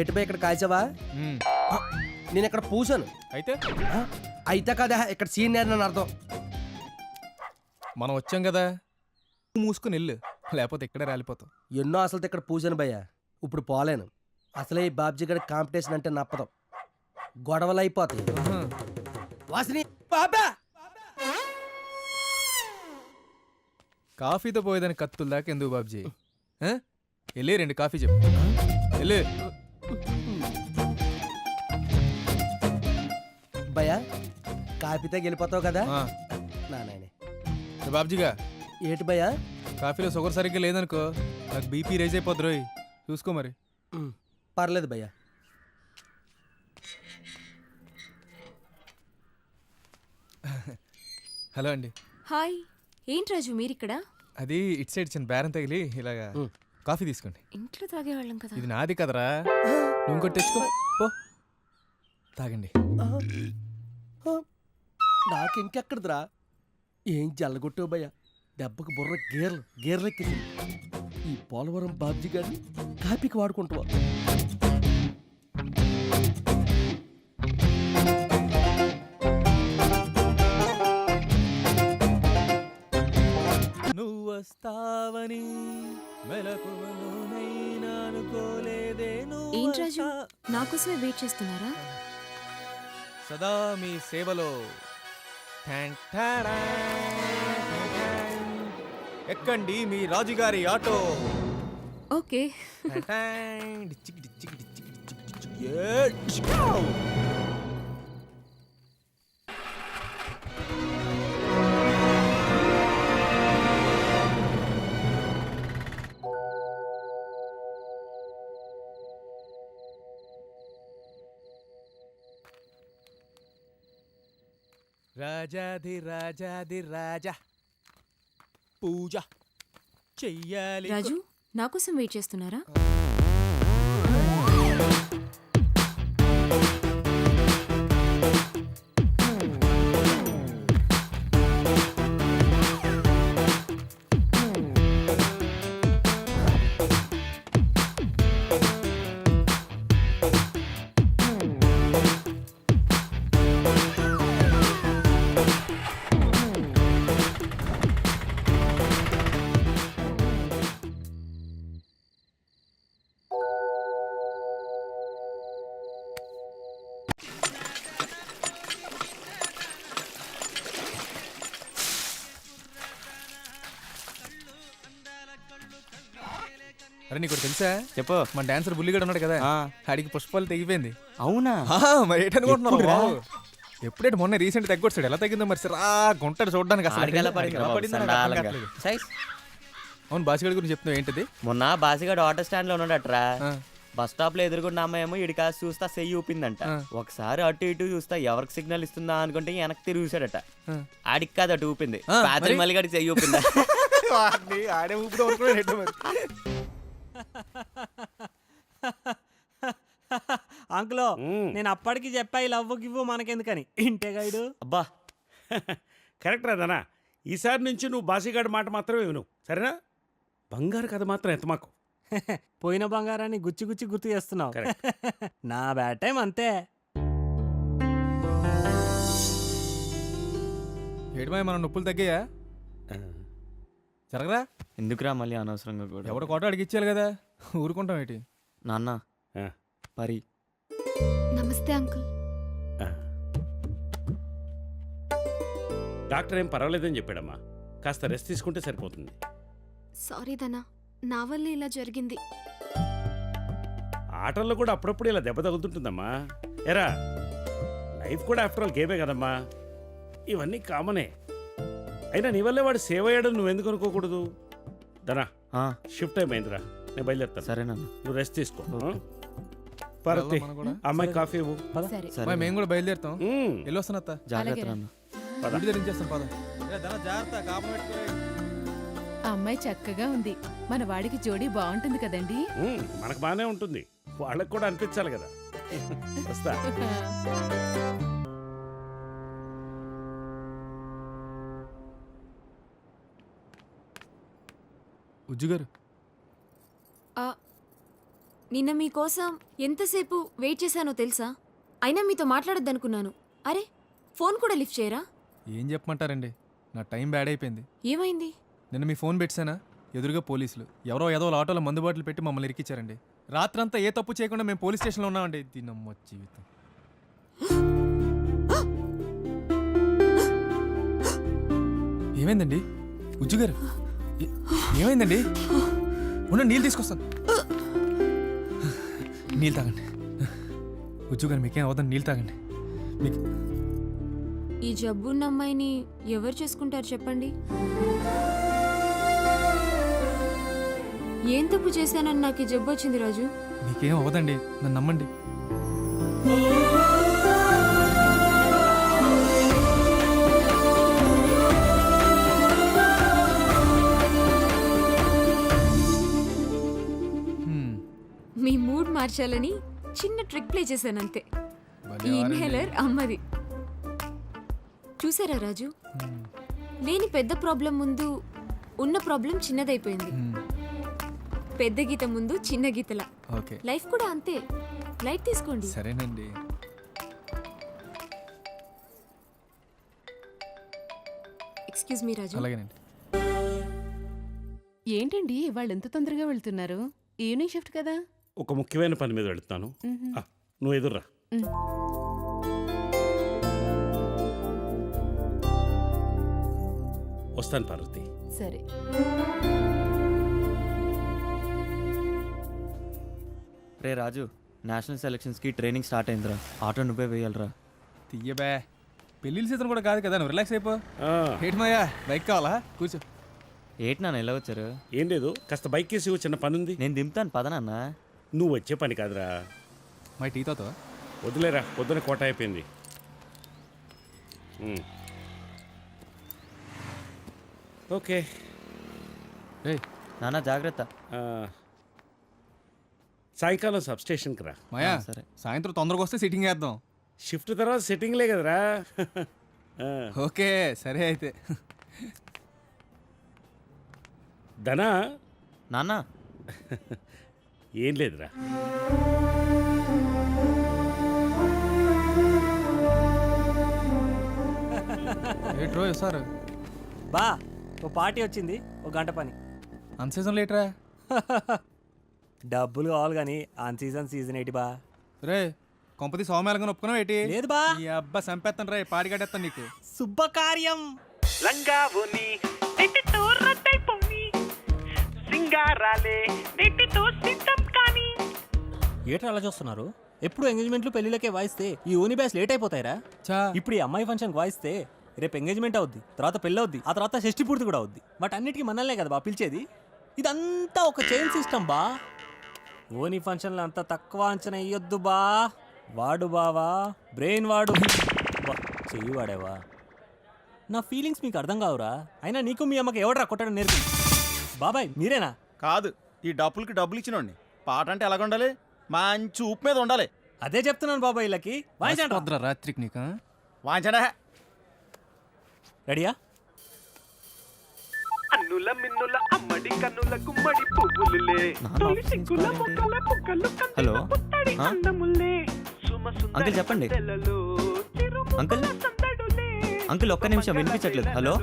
ఏటిపై ఇక్కడ కాల్చావా? నేను ఇక్కడ పూసాను. అయితే? అయితే కదా ఇక్కడ సీనియర్ అని అర్థం. మనం వచ్చాం కదా. మూసుకుని వెళ్ళు లేకపోతే ఇక్కడే రాలిపోతాం. ఎన్నో అసలు ఇక్కడ పూసాను భయ్య. ఇప్పుడు పోలేను. అసలే ఈ బాబ్జీ గడి కాంపిటీషన్ అంటే నప్పదు. గొడవలు అయిపోతాయి. వాసిని బాబా! కాఫీతో పోయేదాని కత్తుల దాకా ఎందుకు బాబ్జీ? వెళ్ళి రెండు కాఫీ చెప్పు. వెళ్ళి. భయ్య కాపితే గెలిపోతావు కదా? ఆ. ఏ బాబ్జీగా? ఏటి భయ్య? కాఫీలో షుగర్ సరిగ్గా లేదనుకో నాకు బీపీ రైజ్ అయిపోద్ది రోయ్. చూసుకో మరి. ఉమ్, పర్లేదు భయ్య. హలో అండి. హాయ్ ఏంటి రాజు మీరిక్కడ? అది ఇటు సైడ్ చిన్న బేరం తగిలి ఇలాగా. కాఫీ తీసుకోండి. ఇంట్లో తాగేవాళ్ళం కదా. ఇది నాది కదరా? నువ్వు ఇంకోటి తెచ్చుకో. పో. తాగండి. నాకు ఇంకెక్కడదిరా ఏం జల్లగొట్టావు భయ్య? దెబ్బకు బుర్ర గేర్లు గేర్లెక్కింది ఈ పోలవరం బాబ్జీ గారిని కాపీకి వాడుకుంటావా నువ్వు వస్తావని మెలకువలోనైనా అనుకోలేదే నువ్వు ఏంటి రాజు? వస్తా- నా కోసమే వెయిట్ చేస్తున్నారా? సదా మీ సేవలో. ఎక్కండి మీ రాజుగారి ఆటో. ఓకే. రాజాది రాజాది రాజా పూజ చెయ్యాలి. రాజు నా కోసం వెయిట్ చేస్తున్నారా? అరే నీకు ఒకటి తెలుసా? చెప్పు. మన డాన్సర్ బుల్లిగడ ఉన్నాడు కదా. ఆ, ఆడికి పుష్పాలు తెగిపోయింది. అవునా? ఆహా, మరి ఏంటనుకుంటున్నావు? ఎప్పుడైతే మొన్న రీసెంట్ తగ్గొచ్చాడు. ఎలా తగ్గిందో మరి రా గుంటడు చూడడానికి అసలు. అవును బాసిగడ్ గురించి చెప్తున్నావు ఏంటిది? మొన్న బాసిగాడు ఆటో స్టాండ్లో ఉన్నాడట్రా. బస్ స్టాప్లో ఎదురుగున్న అమ్మాయేమో ఇడి కాసి చూస్తా సెయ్యి ఊపిందంట. ఒకసారి అటు ఇటు చూస్తా ఎవరికి సిగ్నల్ ఇస్తుందా అనుకుంటే వెనక్కి తిరిగి చూసాడట. ఆడికి కాదు అటు ఊపింది. మరి? మల్లిగాడికి సెయ్యి ఊపిందా. ఆడే మరి. అంకులో నేను అప్పటికి చెప్పా ఈ లవ్ గివ్వు మనకెందుకని? ఇంటే గైడు. అబ్బా. కరెక్ట్ రాదనా ఈసారి నుంచి నువ్వు బాసిగాడి మాట మాత్రమే విను. సరేనా? బంగారు కథ మాత్రం ఎంత మాకు? పోయిన బంగారాన్ని గుచ్చి గుచ్చి గుర్తు చేస్తున్నావు. నా బ్యాడ్ టైం అంతే. ఏడుమాయ మన నొప్పులు తగ్గాయా? జరగరా ఎందుకురా మళ్ళీ అనవసరంగా కూడా ఎవడ కోట అడిగి ఇచ్చేయాలి కదా. ఊరుకుంటాం ఏంటి? నాన్న. ఆ. పరి. నమస్తే అంకుల్. ఆ. డాక్టర్ ఏం పర్వాలేదని చెప్పాడమ్మా. కాస్త రెస్ట్ తీసుకుంటే సరిపోతుంది. సారీ ధనా నా వల్ల ఇలా జరిగింది. ఆటల్లో కూడా అప్పుడప్పుడు ఇలా దెబ్బ తగులుతుంటుందమ్మా. ఎరా లైఫ్ కూడా ఆఫ్టర్ ఆల్ గేమే కదమ్మా. ఇవన్నీ కామనే. అయినా నీ వల్లే వాడు సేవ్ అయ్యాడని నువ్వు ఎందుకు అనుకోకూడదు? దనా ఆ, షిఫ్ట్ టైం అయిందిరా నేను బయలుదేరుతాను. సరే నాన్న. నువ్వు రెస్ట్ తీసుకో. పార్వతి కూడా? అమ్మాయి కాఫీ ఇవ్వు. సరే. మేము కూడా బయలుదేరుతాం. మ్మ్. వెళ్ళి వస్తాను అత్త జాగ్రత్త నాన్న. పద. ఇంటి దగ్గర చేస్తాను పద. జాగ్రత్త కాపం పెట్టుకో ఆ అమ్మాయి చక్కగా ఉంది. మన వాడికి జోడీ బాగుంటుంది కదండి? మ్మ్. మనకు బాగానే ఉంటుంది. వాళ్ళకు కూడా అనిపించాలి కదా. వస్తా. ఉజ్జు గారు. నిన్న మీకోసం ఎంతసేపు వెయిట్ చేశానో తెలుసా? అయినా మీతో మాట్లాడొద్దనుకున్నాను. అరే ఫోన్ కూడా లిఫ్ట్ చేయరా? ఏం చెప్పమంటారండి? నా టైం బ్యాడ్ అయిపోయింది. ఏమైంది? నిన్న మీ ఫోన్ పెట్టానా ఎదురుగా పోలీసులు. ఎవరో ఏదో ఆటోలో మందు బాటలు పెట్టి మమ్మల్ని ఇరికిచ్చారండి. రాత్రంతా ఏ తప్పు చేయకుండా మేము పోలీస్ స్టేషన్లో ఉన్నామండి. దీనమ్మ జీవితం. ఏమైందండి? ఉజ్జు గారు. ఏ- ఏమైందండి? ఉన్న నీళ్ళు తీసుకొస్తాను. నీళ్ళు తాగండి. ఉజ్జు గారు మీకేం అవదని నీళ్ళు తాగండి. మీకు ఈ జబ్బున్న అమ్మాయిని ఎవరు చేసుకుంటారు చెప్పండి? ఏం తప్పు చేశానని నాకు ఈ జబ్బు వచ్చింది రాజు? మీకేం అవ్వదండి నన్ను నమ్మండి. మార్చాలని చిన్న ట్రిక్ ప్లే చేశాను అంతే భలే ఈ. ఇన్హేలర్ అమ్మది. చూసారా రాజు? లేని పెద్ద ప్రాబ్లం ముందు ఉన్న ప్రాబ్లం చిన్నదైపోయింది. పెద్ద గీత ముందు చిన్న గీతల. ఓకే. లైఫ్ కూడా అంతే. లైట్ తీసుకోండి. సరేనండి. Excuse me Raju. అలాగేనండి. ఏంటండి వాళ్ళు ఎంత తొందరగా వెళ్తున్నారు? ఈవినింగ్ షిఫ్ట్ కదా? ఒక ముఖ్యమైన పని మీద వెళుతున్నాను. నువ్వు ఎదుర్రా. వస్తాను పార్వతి. సరే. రే రాజు నేషనల్ సెలక్షన్స్కి ట్రైనింగ్ స్టార్ట్ అయిందిరా. ఆటో నువ్వే వేయాలరా. తీయబే పెళ్ళిళ్ళ సీజన్ కూడా కాదు కదా నువ్వు రిలాక్స్ అయిపో. ఆ, ఏంటి మాయా బైక్ కావాలా? కూర్చో. ఏంటి నాన్న ఎలా వచ్చారు? ఏం లేదు కాస్త బైక్ వేసి చిన్న పని ఉంది నేను దింపుతాను పదనన్నా నువ్వు వచ్చే పని కాదురా. మా టీ తాగుతావా? వదిలేరా పొద్దున కోట అయిపోయింది. ఓకే. ఏయ్ నాన్న జాగ్రత్త. ఆ, సాయంకాలం సబ్ స్టేషన్కి రా. మాయా సరే. సాయంత్రం తొందరగా వస్తే సిట్టింగ్ వేద్దాం షిఫ్ట్ తర్వాత సెట్టింగ్లే కదరా. ఆ, ఓకే సరే అయితే. ధనా? నాన్న. ఏం లేదురా. ఏట్రో సార్? బా ఓ పార్టీ వచ్చింది ఓ గంట పని. అన్ సీజన్ లేటరా? డబ్బులు కావాలి కానీ ఆన్ సీజన్ సీజన్ ఏంటి బా? రే కొంపతి సోమేళంగా ఒప్పుకున్నావు ఏంటి? లేదు బా. ఈ అబ్బా సంపేస్తాను రే పాడి కట్టేస్తాను నీకు. శుభకార్యం. లంగావుని నెట్టితో రద్దయిపోని సింగారాలే నెట్టితో సిద్ధం ఏట్రా అలా చూస్తున్నారు? ఎప్పుడు ఎంగేజ్మెంట్లు పెళ్ళిళ్ళకే వాయిస్తే ఈ యూని బ్యాస్ లేట్ అయిపోతాయిరా? చా ఇప్పుడు ఈ అమ్మాయి ఫంక్షన్కి వాయిస్తే రేపు ఎంగేజ్మెంట్ అవుద్ది తర్వాత పెళ్ళి అవుద్ది ఆ తర్వాత షష్టి పూర్తి కూడా అవుద్ది. బట్ అన్నిటికీ మనల్నే కదా బా పిలిచేది? ఇదంతా ఒక చైన్ సిస్టమ్ బా. ఓని ఫంక్షన్లు అంత తక్కువ అంచనా ఇయ్యొద్దు బా. వాడు బావా బ్రెయిన్ వాడు. బా, చెయ్యి వాడేవా? నా ఫీలింగ్స్ మీకు అర్థం కావురా? అయినా నీకు మీ అమ్మకి ఎవడరా కొట్టడం నేర్పి? బాబాయ్ మీరేనా? కాదు ఈ డబ్బులకి డబ్బులు ఇచ్చినోడిని. పాట అంటే ఎలాగ ఉండాలి మంచి ఉప్పు మీద ఉండాలి. అదే చెప్తున్నాను బాబాయ్ వీళ్ళకి వాయించండి వద్దురా రాత్రికి నీకు వాంచడా రెడీయా? అన్నుల మిన్నుల అమ్మడి కన్నుల గుమ్మడి పువ్వులులే. తొలి ఆఫీస్ సిగ్గుల నుంచి కాల్ మొక్కల పుక్కలు హలో? ఆ? అందములే సుమ సుందర అంకుల్ చెప్పండి. అంకుల్? అంకుల్ ఒక్క నిమిషం వినిపించట్లేదు. హలో?